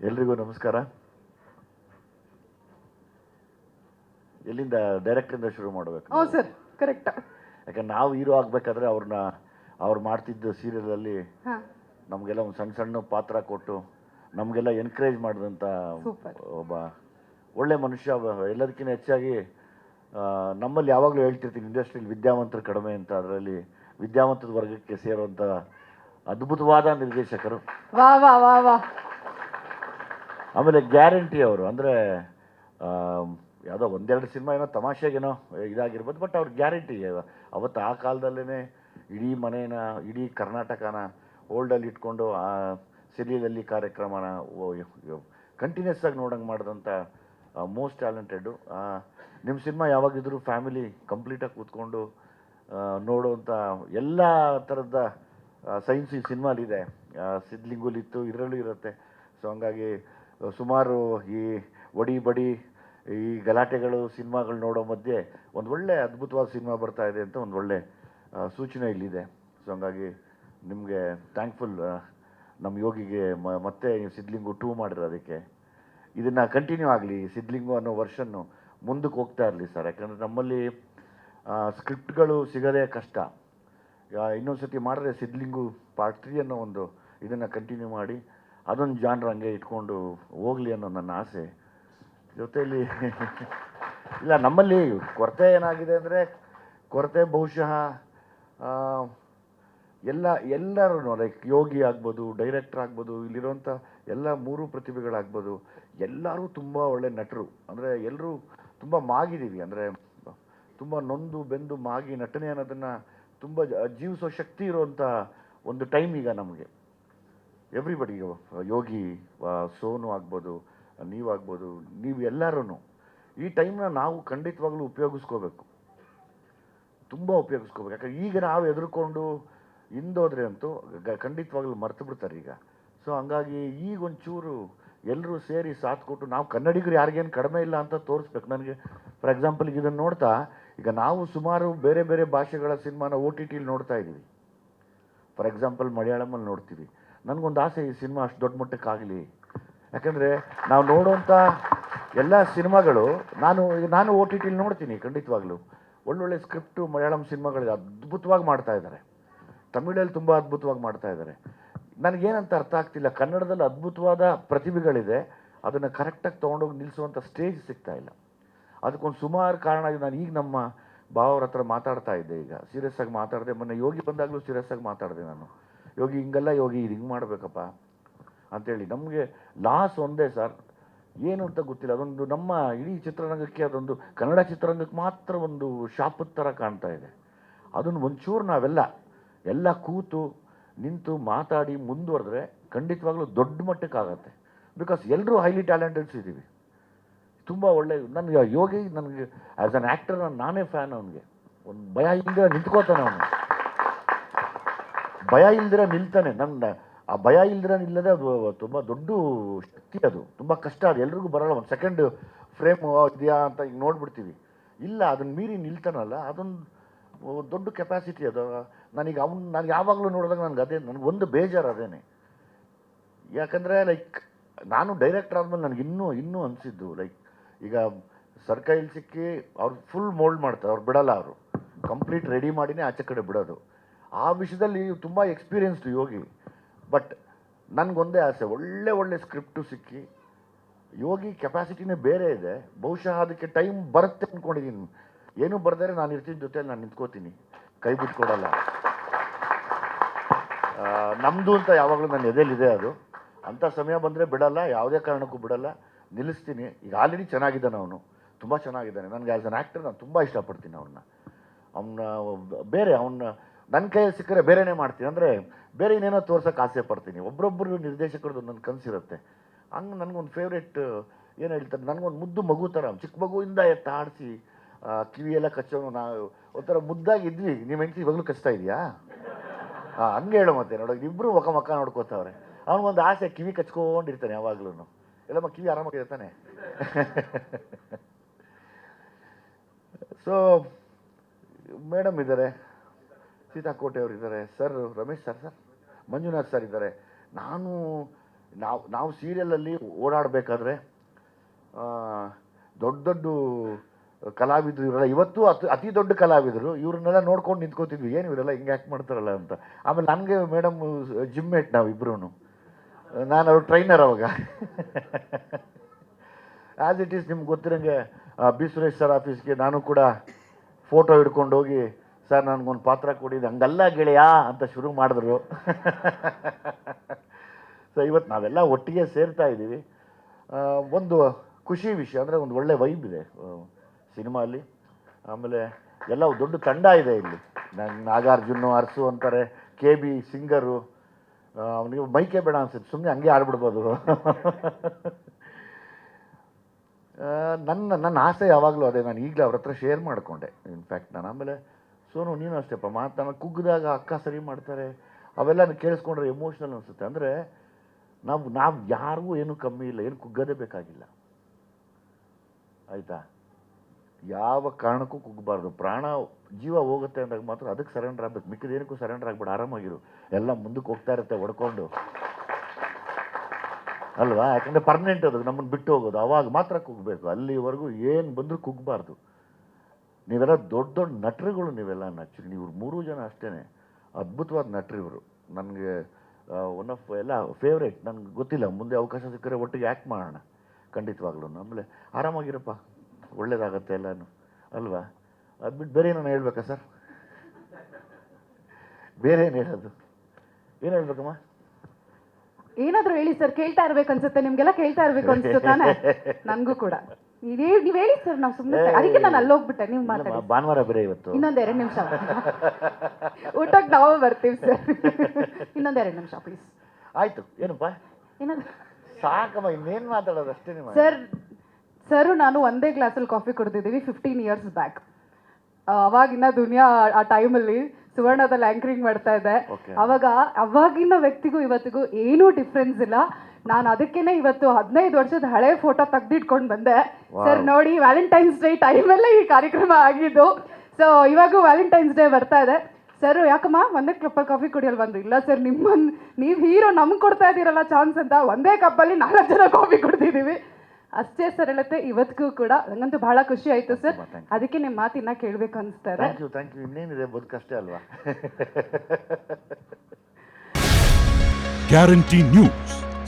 ಎಲ್ರಿಗೂ ನಮಸ್ಕಾರ. ಎಲ್ಲಿಂದ ಡೈರೆಕ್ಟ್ರಿಂದ ಶುರು ಮಾಡಬೇಕು ಸರ್ ಕರೆಕ್ಟ್ ಯಾಕಂದ್ರೆ ನಾವು ಹೀರೋ ಆಗ್ಬೇಕಾದ್ರೆ ಅವ್ರನ್ನ ಅವ್ರು ಮಾಡ್ತಿದ್ದ ಸೀರಿಯಲ್ ಅಲ್ಲಿ ನಮಗೆಲ್ಲ ಒಂದು ಸಣ್ಣ ಸಣ್ಣ ಪಾತ್ರ ಕೊಟ್ಟು ನಮಗೆಲ್ಲ ಎನ್ಕರೇಜ್ ಮಾಡಿದಂತ ಒಬ್ಬ ಒಳ್ಳೆ ಮನುಷ್ಯ ಎಲ್ಲದಕ್ಕಿಂತ ಹೆಚ್ಚಾಗಿ ನಮ್ಮಲ್ಲಿ ಯಾವಾಗಲೂ ಹೇಳ್ತಿರ್ತೀನಿ ಇಂಡಸ್ಟ್ರಿಯಲ್ಲಿ ವಿದ್ಯಾವಂತರು ಕಡಿಮೆ ಅಂತ ಅದರಲ್ಲಿ ವಿದ್ಯಾವಂತದ ವರ್ಗಕ್ಕೆ ಸೇರುವಂತ ಅದ್ಭುತವಾದ ನಿರ್ದೇಶಕರು. ವಾ ವಾ ವಾ ವಾ. ಆಮೇಲೆ ಗ್ಯಾರಂಟಿ ಅವರು, ಅಂದರೆ ಯಾವುದೋ ಒಂದೆರಡು ಸಿನಿಮಾ ಏನೋ ತಮಾಷೆಗೇನೋ ಇದಾಗಿರ್ಬೋದು, ಬಟ್ ಅವ್ರ ಗ್ಯಾರಂಟಿ ಅವತ್ತು ಆ ಕಾಲದಲ್ಲೇ ಇಡೀ ಮನೇನ, ಇಡೀ ಕರ್ನಾಟಕನ ಓಲ್ಡಲ್ಲಿ ಇಟ್ಕೊಂಡು ಆ ಸಿರಿಯಲಲ್ಲಿ ಕಾರ್ಯಕ್ರಮನ ಕಂಟಿನ್ಯೂಸ್ ಆಗಿ ನೋಡಂಗೆ ಮಾಡಿದಂಥ ಮೋಸ್ಟ್ ಟ್ಯಾಲೆಂಟೆಡ್ಡು ನಿಮ್ಮ ಸಿನಿಮಾ ಯಾವಾಗಿದ್ರೂ ಫ್ಯಾಮಿಲಿ ಕಂಪ್ಲೀಟಾಗಿ ಕೂತ್ಕೊಂಡು ನೋಡುವಂಥ ಎಲ್ಲ ಥರದ ಸೈನ್ಸ್ ಈ ಸಿನಿಮಾಲಿದೆ. ಸಿದ್ಲಿಂಗುಲಿತ್ತು ಇದರಲ್ಲೂ ಇರುತ್ತೆ. ಸೊ ಹಂಗಾಗಿ ಸುಮಾರು ಈ ಒಡಿ ಬಡಿ, ಈ ಗಲಾಟೆಗಳು, ಸಿನಿಮಾಗಳು ನೋಡೋ ಮಧ್ಯೆ ಒಂದು ಒಳ್ಳೆ ಅದ್ಭುತವಾದ ಸಿನಿಮಾ ಬರ್ತಾ ಇದೆ ಅಂತ ಒಂದು ಒಳ್ಳೆ ಸೂಚನೆ ಇಲ್ಲಿದೆ. ಸೊ ಹಂಗಾಗಿ ನಿಮಗೆ ಥ್ಯಾಂಕ್ಫುಲ್ ನಮ್ಮ ಯೋಗಿಗೆ ಮತ್ತೆ ಸಿದ್ಲಿಂಗು ಟೂ ಮಾಡಿರೋದಕ್ಕೆ ಇದನ್ನು ಕಂಟಿನ್ಯೂ ಆಗಲಿ, ಸಿದ್ಲಿಂಗು ಅನ್ನೋ ವರ್ಷನ್ನು ಮುಂದಕ್ಕೆ ಹೋಗ್ತಾ ಇರಲಿ ಸರ್ ಯಾಕಂದರೆ ನಮ್ಮಲ್ಲಿ ಸ್ಕ್ರಿಪ್ಟ್ಗಳು ಸಿಗೋದೇ ಕಷ್ಟ. ಇನ್ನೊಂದು ಸತಿ ಮಾಡಿದ್ರೆ ಸಿದ್ಲಿಂಗು ಪಾರ್ಟ್ ತ್ರೀ ಅನ್ನೋ ಒಂದು ಇದನ್ನು ಕಂಟಿನ್ಯೂ ಮಾಡಿ ಅದೊಂದು ಜಾನ್ರ ಹಂಗೆ ಇಟ್ಕೊಂಡು ಹೋಗಲಿ ಅನ್ನೋ ನನ್ನ ಆಸೆ. ಜೊತೆಯಲ್ಲಿ, ಇಲ್ಲ, ನಮ್ಮಲ್ಲಿ ಕೊರತೆ ಏನಾಗಿದೆ ಅಂದರೆ, ಕೊರತೆ ಬಹುಶಃ ಎಲ್ಲ ಎಲ್ಲರೂ ಲೈಕ್ ಯೋಗಿ ಆಗ್ಬೋದು ಡೈರೆಕ್ಟರ್ ಆಗ್ಬೋದು, ಇಲ್ಲಿರುವಂಥ ಎಲ್ಲ ಮೂರು ಪ್ರತಿಭೆಗಳಾಗ್ಬೋದು, ಎಲ್ಲರೂ ತುಂಬ ಒಳ್ಳೆ ನಟರು. ಅಂದರೆ ಎಲ್ಲರೂ ತುಂಬ ಮಾಗಿದ್ದೀವಿ ಅಂದರೆ ತುಂಬ ನೊಂದು, ಬೆಂದು ಮಾಗಿ ನಟನೆ ಅನ್ನೋದನ್ನು ತುಂಬ ಜೀವಿಸೋ ಶಕ್ತಿ ಇರುವಂಥ ಒಂದು ಟೈಮ್ ಈಗ ನಮಗೆ. ಎವ್ರಿಬಡಿ ಯೋಗಿ ಸೋನು ಆಗ್ಬೋದು ನೀವಾಗ್ಬೋದು ನೀವು ಎಲ್ಲರೂ ಈ ಟೈಮ್ನ ನಾವು ಖಂಡಿತವಾಗ್ಲೂ ಉಪಯೋಗಿಸ್ಕೋಬೇಕು. ತುಂಬ ಉಪಯೋಗಿಸ್ಕೋಬೇಕು. ಯಾಕಂದ್ರೆ ಈಗ ನಾವು ಎದುರ್ಕೊಂಡು ಹಿಂದೋದ್ರೆ ಅಂತೂ ಖಂಡಿತವಾಗ್ಲೂ ಮರ್ತು ಬಿಡ್ತಾರೆ ಈಗ. ಸೊ ಹಂಗಾಗಿ ಈಗ ಒಂಚೂರು ಎಲ್ಲರೂ ಸೇರಿ ಸಾಥ್ ಕೊಟ್ಟು, ನಾವು ಕನ್ನಡಿಗರು ಯಾರಿಗೇನು ಕಡಿಮೆ ಇಲ್ಲ ಅಂತ ತೋರಿಸ್ಬೇಕು. ನನಗೆ ಫಾರ್ ಎಕ್ಸಾಂಪಲ್ ಈಗ ಇದನ್ನು ನೋಡ್ತಾ, ಈಗ ನಾವು ಸುಮಾರು ಬೇರೆ ಬೇರೆ ಭಾಷೆಗಳ ಸಿನಿಮಾನ ಓ ಟಿ ಟಿಲಿ ನೋಡ್ತಾ ಇದ್ದೀವಿ ಫಾರ್ ಎಕ್ಸಾಂಪಲ್ ಮಲಯಾಳಮಲ್ಲಿ ನೋಡ್ತೀವಿ. ನನಗೊಂದು ಆಸೆ ಈ ಸಿನಿಮಾ ಅಷ್ಟು ದೊಡ್ಡ ಮಟ್ಟಕ್ಕಾಗಲಿ ಯಾಕಂದರೆ ನಾವು ನೋಡುವಂಥ ಎಲ್ಲ ಸಿನಿಮಾಗಳು, ನಾನು ನಾನು ಓ ಟಿ ಟಿಲಿ ನೋಡ್ತೀನಿ ಖಂಡಿತವಾಗ್ಲೂ. ಒಳ್ಳೊಳ್ಳೆ ಸ್ಕ್ರಿಪ್ಟು ಮಲಯಾಳಂ ಸಿನಿಮಾಗಳು ಅದ್ಭುತವಾಗಿ ಮಾಡ್ತಾ ಇದ್ದಾರೆ ತಮಿಳಲ್ಲಿ ತುಂಬ ಅದ್ಭುತವಾಗಿ ಮಾಡ್ತಾ ಇದ್ದಾರೆ ನನಗೇನಂತ ಅರ್ಥ ಆಗ್ತಿಲ್ಲ. ಕನ್ನಡದಲ್ಲಿ ಅದ್ಭುತವಾದ ಪ್ರತಿಭೆಗಳಿದೆ. ಅದನ್ನು ಕರೆಕ್ಟಾಗಿ ತೊಗೊಂಡೋಗಿ ನಿಲ್ಲಿಸುವಂಥ ಸ್ಟೇಜ್ ಸಿಗ್ತಾ ಇಲ್ಲ. ಅದಕ್ಕೊಂದು ಸುಮಾರು ಕಾರಣ ನಾನು ಈಗ ನಮ್ಮ ಭಾವರ ಹತ್ರ ಮಾತಾಡ್ತಾ ಇದ್ದೆ ಈಗ. ಸೀರಿಯಸ್ ಆಗಿ ಮಾತಾಡಿದೆ. ಮೊನ್ನೆ ಯೋಗಿ ಬಂದಾಗಲೂ ಸೀರಿಯಸ್ ಆಗಿ ಮಾತಾಡಿದೆ ನಾನು. ಯೋಗಿ ಹಿಂಗಲ್ಲ, ಯೋಗಿ ಇದು ಹಿಂಗೆ ಮಾಡಬೇಕಪ್ಪ ಅಂಥೇಳಿ ನಮಗೆ ಲಾಸ್ ಒಂದೇ ಸರ್. ಏನು ಅಂತ ಗೊತ್ತಿಲ್ಲ. ಅದೊಂದು ನಮ್ಮ ಇಡೀ ಚಿತ್ರರಂಗಕ್ಕೆ ಅದೊಂದು ಕನ್ನಡ ಚಿತ್ರರಂಗಕ್ಕೆ ಮಾತ್ರ ಒಂದು ಶಾಪದ ಥರ ಕಾಣ್ತಾ ಇದೆ. ಅದನ್ನು ಒಂಚೂರು ನಾವೆಲ್ಲ ಎಲ್ಲ ಕೂತು ನಿಂತು ಮಾತಾಡಿ ಮುಂದುವರೆದ್ರೆ ಖಂಡಿತವಾಗ್ಲೂ ದೊಡ್ಡ ಮಟ್ಟಕ್ಕಾಗತ್ತೆ ಬಿಕಾಸ್ ಎಲ್ಲರೂ ಹೈಲಿ ಟ್ಯಾಲೆಂಟೆಡ್ಸ್ ಇದ್ದೀವಿ. ತುಂಬ ಒಳ್ಳೆ ನನಗೆ ಯೋಗಿ, ನನಗೆ ಆ್ಯಸ್ ಅನ್ ಆ್ಯಕ್ಟರ್ ನಾನೇ ಫ್ಯಾನ್ ಅವನಿಗೆ. ಒಂದು ಭಯ ಹಿಂದೆ ನಿಂತ್ಕೋತಾನೆ ಅವನು. ಭಯ ಇಲ್ದಿರ ನಿಲ್ತಾನೆ. ನನ್ನ ಆ ಭಯ ಇಲ್ದಿರ ನಿಲ್ಲದೆ ಅದು ತುಂಬ ದೊಡ್ಡ ಶಕ್ತಿ ಅದು. ತುಂಬ ಕಷ್ಟ ಅದು. ಎಲ್ರಿಗೂ ಬರೋಲ್ಲ. ಒಂದು ಸೆಕೆಂಡ್ ಫ್ರೇಮ್ ಇದೆಯಾ ಅಂತ ಈಗ ನೋಡ್ಬಿಡ್ತೀವಿ. ಇಲ್ಲ, ಅದನ್ನ ಮೀರಿ ನಿಲ್ತಾನಲ್ಲ. ಅದೊಂದು ದೊಡ್ಡ ಕೆಪಾಸಿಟಿ ಅದು. ನನಗೆ ಅವ್ನು, ನಾನು ಯಾವಾಗಲೂ ನೋಡಿದಾಗ ನನಗೆ ಅದೇ, ನನಗೆ ಒಂದು ಬೇಜಾರು ಅದೇನೆ. ಯಾಕಂದರೆ ಲೈಕ್ ನಾನು ಡೈರೆಕ್ಟರ್ ಆದ್ಮೇಲೆ ನನಗೆ ಇನ್ನೂ ಇನ್ನೂ ಅನಿಸಿದ್ದು ಲೈಕ್ ಈಗ ಸರ್ಕೈಲ್ ಸಿಕ್ಕಿ ಅವ್ರು ಫುಲ್ ಮೋಲ್ಡ್ ಮಾಡ್ತಾರೆ. ಅವ್ರು ಬಿಡಲ್ಲ ಅವರು. ಕಂಪ್ಲೀಟ್ ರೆಡಿ ಮಾಡಿನೇ ಆಚೆ ಕಡೆ ಬಿಡೋದು. ಆ ವಿಷಯದಲ್ಲಿ ತುಂಬ ಎಕ್ಸ್ಪೀರಿಯನ್ಸ್ಡ್ ಯೋಗಿ. ಬಟ್ ನನಗೊಂದೇ ಆಸೆ, ಒಳ್ಳೆ ಒಳ್ಳೆ ಸ್ಕ್ರಿಪ್ಟು ಸಿಕ್ಕಿ, ಯೋಗಿ ಕೆಪಾಸಿಟಿನೇ ಬೇರೆ ಇದೆ. ಬಹುಶಃ ಅದಕ್ಕೆ ಟೈಮ್ ಬರುತ್ತೆ ಅಂದ್ಕೊಂಡಿದ್ದೀನಿ ಏನು ಬರೆದರೆ ನಾನು ಇರ್ತೀನಿ ಜೊತೆಲಿ ನಾನು ನಿಂತ್ಕೋತೀನಿ. ಕೈ ಬಿಟ್ಕೊಡಲ್ಲ ನಮ್ಮದು ಅಂತ ಯಾವಾಗಲೂ ನನ್ನ ಎದೆಯಲ್ಲಿದೆ ಅದು. ಅಂಥ ಸಮಯ ಬಂದರೆ ಬಿಡಲ್ಲ, ಯಾವುದೇ ಕಾರಣಕ್ಕೂ ಬಿಡಲ್ಲ. ನಿಲ್ಲಿಸ್ತೀನಿ. ಈಗ ಆಲ್ರೆಡಿ ಚೆನ್ನಾಗಿದ್ದಾನೆ ಅವನು. ತುಂಬ ಚೆನ್ನಾಗಿದ್ದಾನೆ. ನನಗೆ ಆ್ಯಸ್ ಅನ್ ಆ್ಯಕ್ಟರ್ ನಾನು ತುಂಬ ಇಷ್ಟಪಡ್ತೀನಿ ಅವನ್ನ. ಅವನ್ನ, ಬೇರೆ, ಅವನ್ನ ನನ್ನ ಕೈಯಲ್ಲಿ ಸಿಕ್ಕರೆ ಬೇರೆನೇ ಮಾಡ್ತೀನಿ. ಅಂದರೆ ಬೇರೆ ಇನ್ನೇನೋ ತೋರ್ಸೋಕೆ ಆಸೆ ಪಡ್ತೀನಿ. ಒಬ್ಬರೊಬ್ಬರು ನಿರ್ದೇಶಕರದ್ದು ನನ್ನ ಕನಸಿರುತ್ತೆ. ಹಂಗೆ ನನಗೊಂದು ಫೇವ್ರೆಟ್ ಏನು ಹೇಳ್ತಾರೆ, ನನಗೊಂದು ಮುದ್ದು ಮಗು ಥರ ಚಿಕ್ಕ ಮಗುವಿಂದ ಎತ್ತಾಡಿಸಿ ಕಿವಿಯೆಲ್ಲ ಕಚ್ಚೋನು ನಾವು ಒಂಥರ ಮುದ್ದಾಗಿ ಇದ್ವಿ. ನಿಮ್ಮ ಹೆಂಡತಿ ಇವಾಗಲೂ ಕಚ್ತಾ ಇದೆಯಾ? ಹಾಂ ಹಂಗೆ ಹೇಳು ಮತ್ತೆ. ನೋಡೋ ಇಬ್ಬರು ಮುಖ ಮಕ್ಕ ನೋಡ್ಕೋತಾವ್ರೆ. ಅವನಿಗೊಂದು ಆಸೆ, ಕಿವಿ ಕಚ್ಕೊಂಡಿರ್ತಾನೆ ಯಾವಾಗ್ಲೂ ಎಲ್ಲಮ್ಮ ಕಿವಿ ಆರಾಮಾಗಿ ಇರ್ತಾನೆ ಸೊ ಮೇಡಮ್ ಇದ್ದಾರೆ ಸೀತಾಕೋಟೆ ಅವರು ಇದ್ದಾರೆ sir, Ramesh sir sir, Manjunath sir ಇದ್ದಾರೆ. ನಾನು, ನಾವು ನಾವು ಸೀರಿಯಲಲ್ಲಿ ಓಡಾಡಬೇಕಾದ್ರೆ ದೊಡ್ಡ ದೊಡ್ಡ ಕಲಾವಿದರು ಇವರೆಲ್ಲ. ಇವತ್ತು ಅತಿ ಅತಿ ದೊಡ್ಡ ಕಲಾವಿದರು. ಇವ್ರನ್ನೆಲ್ಲ ನೋಡ್ಕೊಂಡು ನಿಂತ್ಕೋತಿದ್ವಿ. ಏನು ಇವರೆಲ್ಲ ಹಿಂಗೆ ಆ್ಯಕ್ಟ್ ಮಾಡ್ತಾರಲ್ಲ ಅಂತ. ಆಮೇಲೆ ನನಗೆ ಮೇಡಮ್ ಜಿಮ್ ಮೇಟ್ ನಾವು ಇಬ್ಬರೂ ನಾನು ಅವ್ರ ಟ್ರೈನರ್ ಅವಾಗ. ಆ್ಯಸ್ ಇಟ್ ಈಸ್ ನಿಮ್ಗೆ ಗೊತ್ತಿರಂಗೆ ಬಿ ಸುರೇಶ್ ಸರ್ ಆಫೀಸ್ಗೆ ನಾನು ಕೂಡ ಫೋಟೋ ಹಿಡ್ಕೊಂಡು ಹೋಗಿ ಸರ್, ನನಗೊಂದು ಪಾತ್ರ ಕೊಡಿದ್ದು ಹಂಗಲ್ಲ ಗೆಳೆಯ ಅಂತ ಶುರು ಮಾಡಿದ್ರು. ಸೊ ಇವತ್ತು ನಾವೆಲ್ಲ ಒಟ್ಟಿಗೆ ಸೇರ್ತಾ ಇದ್ದೀವಿ. ಒಂದು ಖುಷಿ ವಿಷಯ, ಅಂದರೆ ಒಂದು ಒಳ್ಳೆ ವೈಬ್ ಇದೆ ಸಿನಿಮಾಲಿ. ಆಮೇಲೆ ಎಲ್ಲ ದೊಡ್ಡ ತಂಡ ಇದೆ ಇಲ್ಲಿ. ನಾನು ನಾಗಾರ್ಜುನು, ಅರಸು ಅಂತಾರೆ, ಕೆ ಬಿ ಸಿಂಗರು ಅವನಿಗೆ ಮೈಕೆ ಬೇಡ ಅನ್ಸುತ್ತೆ ಸುಮ್ಮನೆ ಹಂಗೆ ಆಡ್ಬಿಡ್ಬೋದು. ನನ್ನ ನನ್ನ ಆಸೆ ಯಾವಾಗಲೂ ಅದೇ, ನಾನು ಈಗಲೇ ಅವ್ರ ಹತ್ರ ಶೇರ್ ಮಾಡಿಕೊಂಡೆ. ಇನ್ಫ್ಯಾಕ್ಟ್ ನಾನು ಆಮೇಲೆ ಸೋನು, ನೀನು ಅಷ್ಟೇಪ್ಪ, ಮಾತನ್ನ ಕುಗ್ಗಿದಾಗ ಅಕ್ಕ ಸರಿ ಮಾಡ್ತಾರೆ. ಅವೆಲ್ಲ ಕೇಳಿಸ್ಕೊಂಡ್ರೆ ಎಮೋಷ್ನಲ್ ಅನಿಸುತ್ತೆ. ಅಂದರೆ ನಾವು ನಾವು ಯಾರಿಗೂ ಏನು ಕಮ್ಮಿ ಇಲ್ಲ, ಏನು ಕುಗ್ಗದೇ ಬೇಕಾಗಿಲ್ಲ. ಆಯಿತಾ? ಯಾವ ಕಾರಣಕ್ಕೂ ಕುಗ್ಗಬಾರ್ದು. ಪ್ರಾಣ ಜೀವ ಹೋಗುತ್ತೆ ಅಂದಾಗ ಮಾತ್ರ ಅದಕ್ಕೆ ಸರೆಂಡರ್ ಆಗ್ಬೇಕು. ಮಿಕ್ಕಿದ ಏನಕ್ಕೂ ಸರೆಂಡರ್ ಆಗ್ಬೇಡ, ಆರಾಮಾಗಿರು. ಎಲ್ಲ ಮುಂದಕ್ಕೆ ಹೋಗ್ತಾ ಇರುತ್ತೆ, ಹೊಡ್ಕೊಂಡು. ಅಲ್ವಾ? ಯಾಕಂದರೆ ಪರ್ಮನೆಂಟ್ ಅದು, ನಮ್ಮನ್ನು ಬಿಟ್ಟು ಹೋಗೋದು. ಅವಾಗ ಮಾತ್ರ ಕುಗ್ಬೇಕು ಅಲ್ಲಿವರೆಗೂ ಏನು ಬಂದರೂ ಕುಗ್ಗಬಾರ್ದು. ನೀವೆಲ್ಲ ದೊಡ್ಡ ದೊಡ್ಡ ನಟರುಗಳು ನೀವೆಲ್ಲ ಆ್ಯಕ್ಚುಲಿ ಇವ್ರು ಮೂರೂ ಜನ ಅಷ್ಟೇ ಅದ್ಭುತವಾದ ನಟರು ಇವರು ನನಗೆ ಒನ್ ಆಫ್ ಎಲ್ಲ ಫೇವ್ರೇಟ್ ನನಗೆ ಗೊತ್ತಿಲ್ಲ. ಮುಂದೆ ಅವಕಾಶ ಸಿಕ್ಕರೆ ಒಟ್ಟಿಗೆ ಆ್ಯಕ್ಟ್ ಮಾಡೋಣ. ಖಂಡಿತವಾಗ್ಲೂ. ಆಮೇಲೆ ಆರಾಮಾಗಿರಪ್ಪ. ಒಳ್ಳೇದಾಗತ್ತೆ ಎಲ್ಲನೂ. ಅಲ್ವಾ? ಅದು ಬಿಟ್ಟು ಬೇರೆ ಏನೋ ಹೇಳ್ಬೇಕಾ ಸರ್? ಬೇರೆ ಏನು ಹೇಳೋದು? ಏನು ಹೇಳ್ಬೇಕಮ್ಮ? ಏನಾದರೂ ಹೇಳಿ ಸರ್. ಕೇಳ್ತಾ ಇರ್ಬೇಕು ಅನ್ಸುತ್ತೆ ನಿಮ್ಗೆಲ್ಲ ಕೇಳ್ತಾ ಇರ್ಬೇಕು ಅನ್ಸುತ್ತೆ ನನಗೂ ಕೂಡ. ನೀವ್ ನೀವ್ ಹೇಳಿ ಸರ್ ನಾವು ಸುಮ್ಮನೆ ಅದಕ್ಕೆ ನಾನು ಅಲ್ಲೋಗ್ಬಿಟ್ಟೆ ನೀವು ಮಾತಾಡಿ. ಭಾನುವಾರ ಬೇರೆ ಇವತ್ತು. ಇನ್ನೊಂದ್ ಎರಡು ನಿಮಿಷ. ಊಟಕ್ಕೆ ನಾವು ಬರ್ತೀವಿ ಸರ್. ಇನ್ನೊಂದ್ ಎರಡು ನಿಮಿಷ ಪ್ಲೀಸ್ ಆಯ್ತು ಏನಪ್ಪ? ಏನಂದ್ರೆ ಸಾಕಮ್ಮ ಇನ್ನೇನು ಮಾತಾಡೋದು ಅಷ್ಟೇ ನಿಮ್ಮ ಸರ್ ಸರ್ ನಾನು ಒಂದೇ ಗ್ಲಾಸಲ್ಲಿ ಕಾಫಿ ಕುಡ್ದಿದ್ದೀವಿ ಫಿಫ್ಟೀನ್ ಇಯರ್ಸ್ ಬ್ಯಾಕ್ ಅವಾಗಿನ ದುನಿಯಾ ಆ ಟೈಮಲ್ಲಿ ಸುವರ್ಣದಲ್ಲಿ ಆಂಕರಿಂಗ್ ಮಾಡ್ತಾ ಇದೆ ಅವಾಗ ಅವಾಗಿನ ವ್ಯಕ್ತಿಗೂ ಇವತ್ತಿಗೂ ಏನೂ ಡಿಫ್ರೆನ್ಸ್ ಇಲ್ಲ. ನಾನು ಅದಕ್ಕೇನೆ ಇವತ್ತು ಹದಿನೈದು ವರ್ಷದ ಹಳೆ ಫೋಟೋ ತೆಗ್ದಿಟ್ಕೊಂಡು ಬಂದೆ. ಸರ್ ನೋಡಿ ವ್ಯಾಲೆಂಟೈನ್ಸ್ ಡೇ ಟೈಮಲ್ಲೇ ಈ ಕಾರ್ಯಕ್ರಮ ಆಗಿದ್ದು. ಸೊ ಇವಾಗೂ ವ್ಯಾಲೆಂಟೈನ್ಸ್ ಡೇ ಬರ್ತಾ ಇದೆ. ಸರ್ ಯಾಕಮ್ಮ? ಒಂದೇ ಕಪ್ಪಲ್ಲಿ ಕಾಫಿ ಕುಡಿಯಲ್ ಬಂದು ಇಲ್ಲ ಸರ್ ನಿಮ್ಮನ್ನು ನೀವು ಹೀರೋ ನಮ್ಗೆ ಕೊಡ್ತಾ ಇದ್ದೀರಲ್ಲ ಚಾನ್ಸ್ ಅಂತ ಒಂದೇ ಕಪ್ಪಲ್ಲಿ ನಾಲ್ಕು ಜನ ಕಾಫಿ ಕುಡ್ದಿದ್ದೀವಿ ಅಷ್ಟೇ ಸರ್ ಸರಳತೆ ಇವತ್ತಿಗೂ ಕೂಡ. ನಂಗಂತೂ ಬಹಳ ಖುಷಿ ಆಯ್ತು ಸರ್ ಅದಕ್ಕೆ ನಿಮ್ಮ ಮಾತಿನ ಕೇಳಬೇಕು ಅನಿಸ್ತಾರೆ. ಥ್ಯಾಂಕ್ ಯು ಥ್ಯಾಂಕ್ ಯು ಇನ್ನೇನಿದೆ? ಬದುಕಷ್ಟೇ ಅಲ್ವಾ? Guarantee news